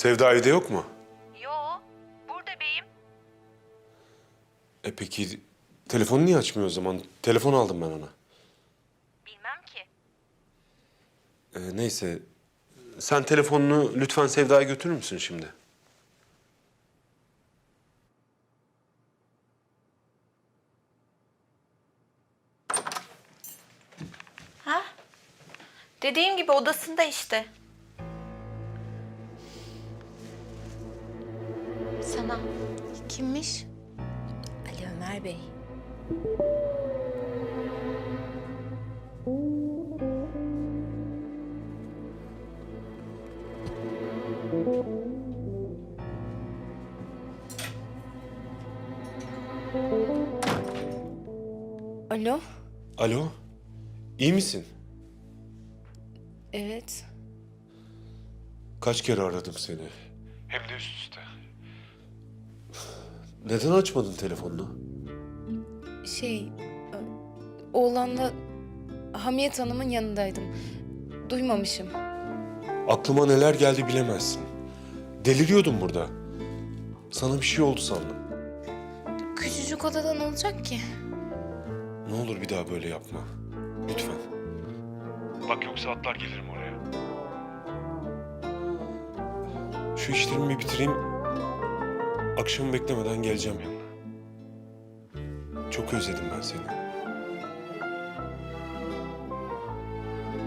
Sevda evde yok mu? Yo, burada beyim. E peki telefonu niye açmıyor o zaman? Telefon aldım ben ona. Bilmem ki. E, neyse. Sen telefonunu lütfen Sevda'ya götürür müsün şimdi? Ha? Dediğim gibi odasında işte. Sana. Kimmiş? Ali Ömer Bey. Alo? Alo? İyi misin? Evet. Kaç kere aradım seni. Hem de üst üste. Neden açmadın telefonunu? Şey, e, oğlanla Hamiyet Hanım'ın yanındaydım. Duymamışım. Aklıma neler geldi bilemezsin. Deliriyordum burada. Sana bir şey oldu sandım. Küçücük odada ne olacak ki? Ne olur bir daha böyle yapma. Lütfen. Bak yoksa atlar gelirim oraya. Şu işlerimi bitireyim. Akşamı beklemeden geleceğim yanına. Çok özledim ben seni.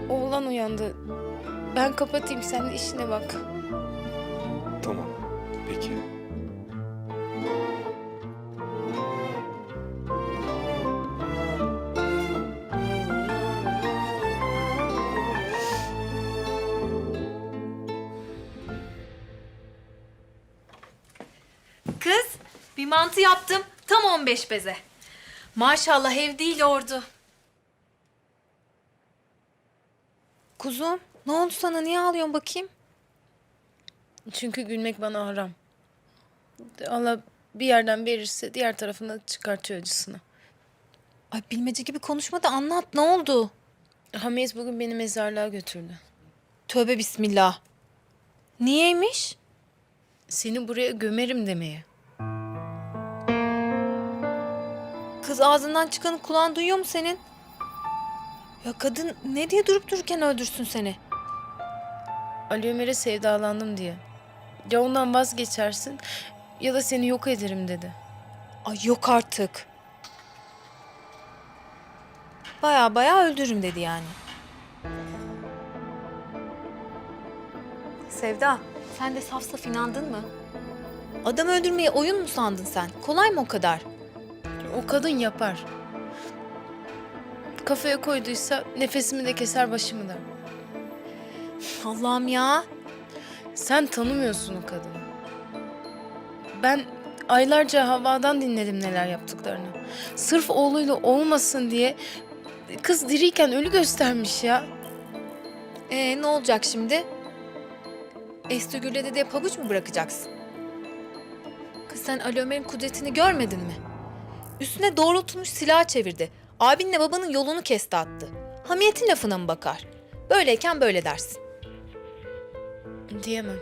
Oğlan uyandı. Ben kapatayım sen de işine bak. Bir mantı yaptım. Tam 15 beze. Maşallah ev değil ordu. Kuzum, ne oldu sana? Niye ağlıyorsun bakayım? Çünkü gülmek bana haram. Allah bir yerden verirse diğer tarafına çıkartıyor acısını. Ay bilmece gibi konuşma da anlat. Ne oldu? Hamiyet bugün beni mezarlığa götürdü. Tövbe bismillah. Niyeymiş? Seni buraya gömerim demeye. Kız ağzından çıkanı kulağın duyuyor mu senin? Ya kadın ne diye durup dururken öldürsün seni? Ali Ömer'e sevdalandım diye. Ya ondan vazgeçersin ya da seni yok ederim dedi. Ay yok artık. Baya baya öldürürüm dedi yani. Sevda, sen de saf saf inandın mı? Adam öldürmeyi oyun mu sandın sen? Kolay mı o kadar? O kadın yapar. Kafaya koyduysa nefesimi de keser başımı da. Allah'ım ya. Sen tanımıyorsun o kadını. Ben aylarca havadan dinledim neler yaptıklarını. Sırf oğluyla olmasın diye kız diriyken ölü göstermiş ya. Ee ne olacak şimdi? Estegül'le de pabuç mu bırakacaksın? Kız sen Ali Ömer'in kudretini görmedin mi? Üstüne doğrultulmuş silah çevirdi. Abinle babanın yolunu kesti attı. Hamiyetin lafına mı bakar? Böyleyken böyle dersin. Diyemem.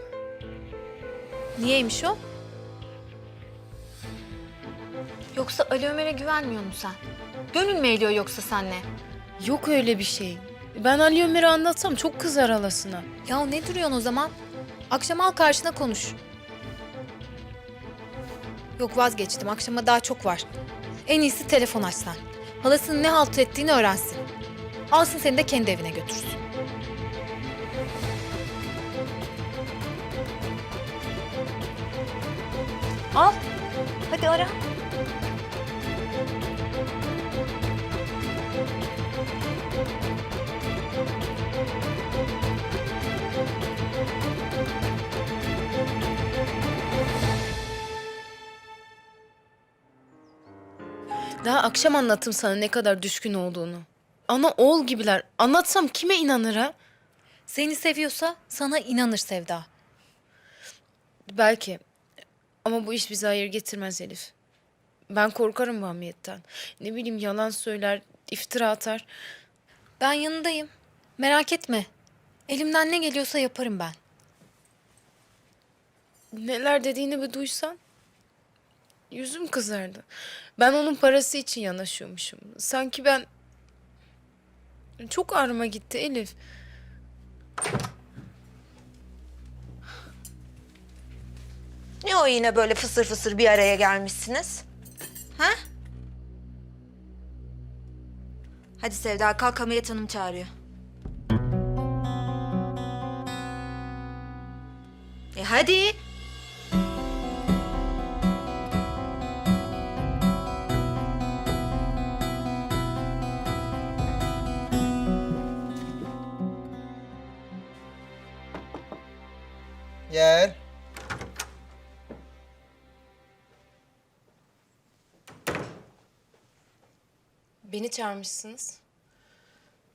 Niyeymiş o? Yoksa Ali Ömer'e güvenmiyor musun sen? Gönül mü ediyor yoksa senle? Yok öyle bir şey. Ben Ali Ömer'e anlatsam çok kızar halasına. Ya ne duruyorsun o zaman? Akşam al karşına konuş. Yok vazgeçtim. Akşama daha çok var. En iyisi telefon açsan. Halasının ne halt ettiğini öğrensin. Alsın seni de kendi evine götürsün. Al. Hadi ara. Daha akşam anlattım sana ne kadar düşkün olduğunu. Ana oğul gibiler. Anlatsam kime inanır ha? Seni seviyorsa sana inanır Sevda. Belki. Ama bu iş bize hayır getirmez Elif. Ben korkarım bu hamiyetten. Ne bileyim yalan söyler, iftira atar. Ben yanındayım. Merak etme. Elimden ne geliyorsa yaparım ben. neler dediğini bir duysan yüzüm kızardı. Ben onun parası için yanaşıyormuşum. Sanki ben çok ağrıma gitti Elif. Ne o yine böyle fısır fısır bir araya gelmişsiniz? Ha? Hadi Sevda kalk Hamiyet Hanım çağırıyor. E hadi. Gel. Beni çağırmışsınız.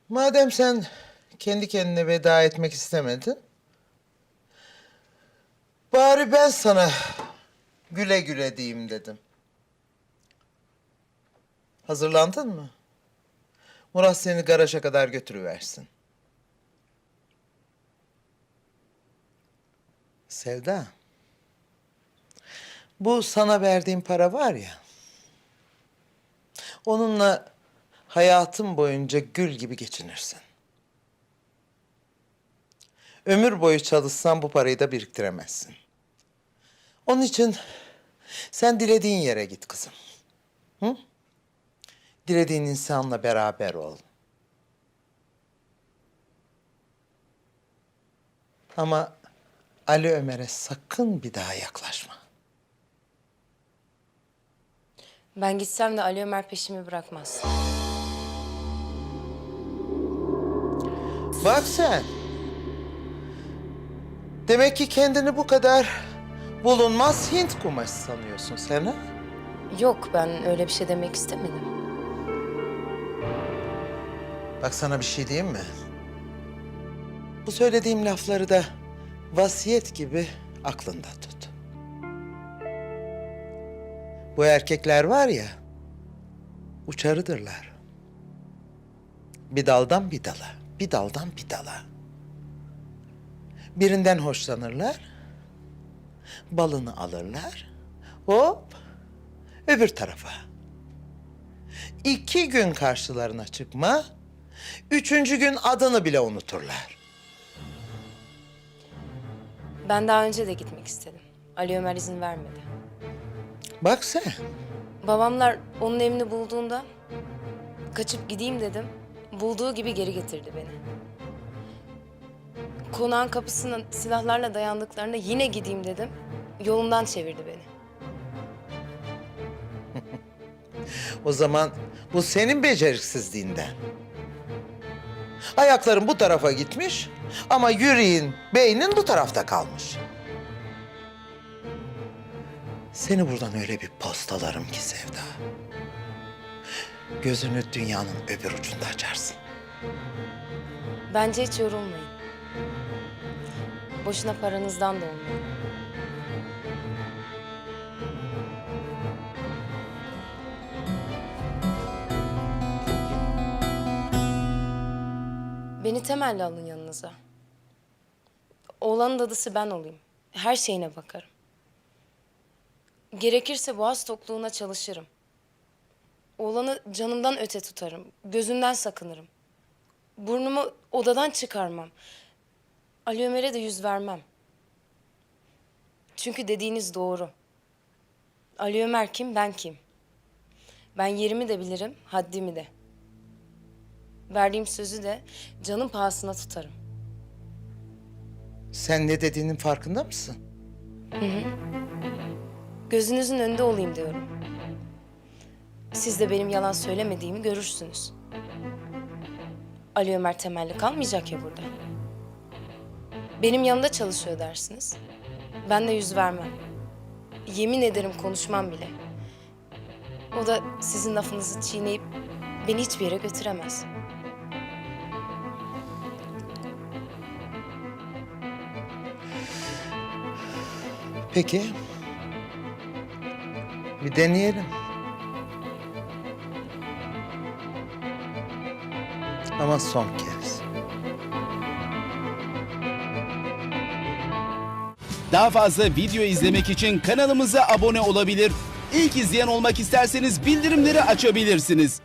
Madem sen kendi kendine veda etmek istemedin. Bari ben sana güle güle diyeyim dedim. Hazırlandın mı? Murat seni garaja kadar götürüversin. Sevda. Bu sana verdiğim para var ya. Onunla hayatın boyunca gül gibi geçinirsin. Ömür boyu çalışsan bu parayı da biriktiremezsin. Onun için sen dilediğin yere git kızım. Hı? Dilediğin insanla beraber ol. Ama Ali Ömer'e sakın bir daha yaklaşma. Ben gitsem de Ali Ömer peşimi bırakmaz. Bak sen. Demek ki kendini bu kadar bulunmaz Hint kumaşı sanıyorsun sen ha? Yok ben öyle bir şey demek istemedim. Bak sana bir şey diyeyim mi? Bu söylediğim lafları da vasiyet gibi aklında tut. Bu erkekler var ya, uçarıdırlar. Bir daldan bir dala, bir daldan bir dala. Birinden hoşlanırlar, balını alırlar, hop öbür tarafa. İki gün karşılarına çıkma, üçüncü gün adını bile unuturlar. Ben daha önce de gitmek istedim. Ali Ömer izin vermedi. Bak sen, Babamlar onun evini bulduğunda kaçıp gideyim dedim. Bulduğu gibi geri getirdi beni. Konağın kapısına silahlarla dayandıklarında yine gideyim dedim. Yolumdan çevirdi beni. o zaman bu senin beceriksizliğinden. Ayakların bu tarafa gitmiş ama yüreğin, beynin bu tarafta kalmış. Seni buradan öyle bir postalarım ki Sevda. Gözünü dünyanın öbür ucunda açarsın. Bence hiç yorulmayın. Boşuna paranızdan da olmuyor. Beni temelli alın yanınıza. Oğlanın dadısı ben olayım. Her şeyine bakarım. Gerekirse boğaz tokluğuna çalışırım. Oğlanı canımdan öte tutarım. Gözünden sakınırım. Burnumu odadan çıkarmam. Ali Ömer'e de yüz vermem. Çünkü dediğiniz doğru. Ali Ömer kim, ben kim? Ben yerimi de bilirim, haddimi de. Verdiğim sözü de canım pahasına tutarım. Sen ne dediğinin farkında mısın? Gözünüzün önünde olayım diyorum. Siz de benim yalan söylemediğimi görürsünüz. Ali Ömer temelli kalmayacak ya burada. Benim yanımda çalışıyor dersiniz. Ben de yüz vermem. Yemin ederim konuşmam bile. O da sizin lafınızı çiğneyip beni hiçbir yere götüremez. Peki. Bir deneyelim. Ama son kez. Daha fazla video izlemek için kanalımıza abone olabilir. İlk izleyen olmak isterseniz bildirimleri açabilirsiniz.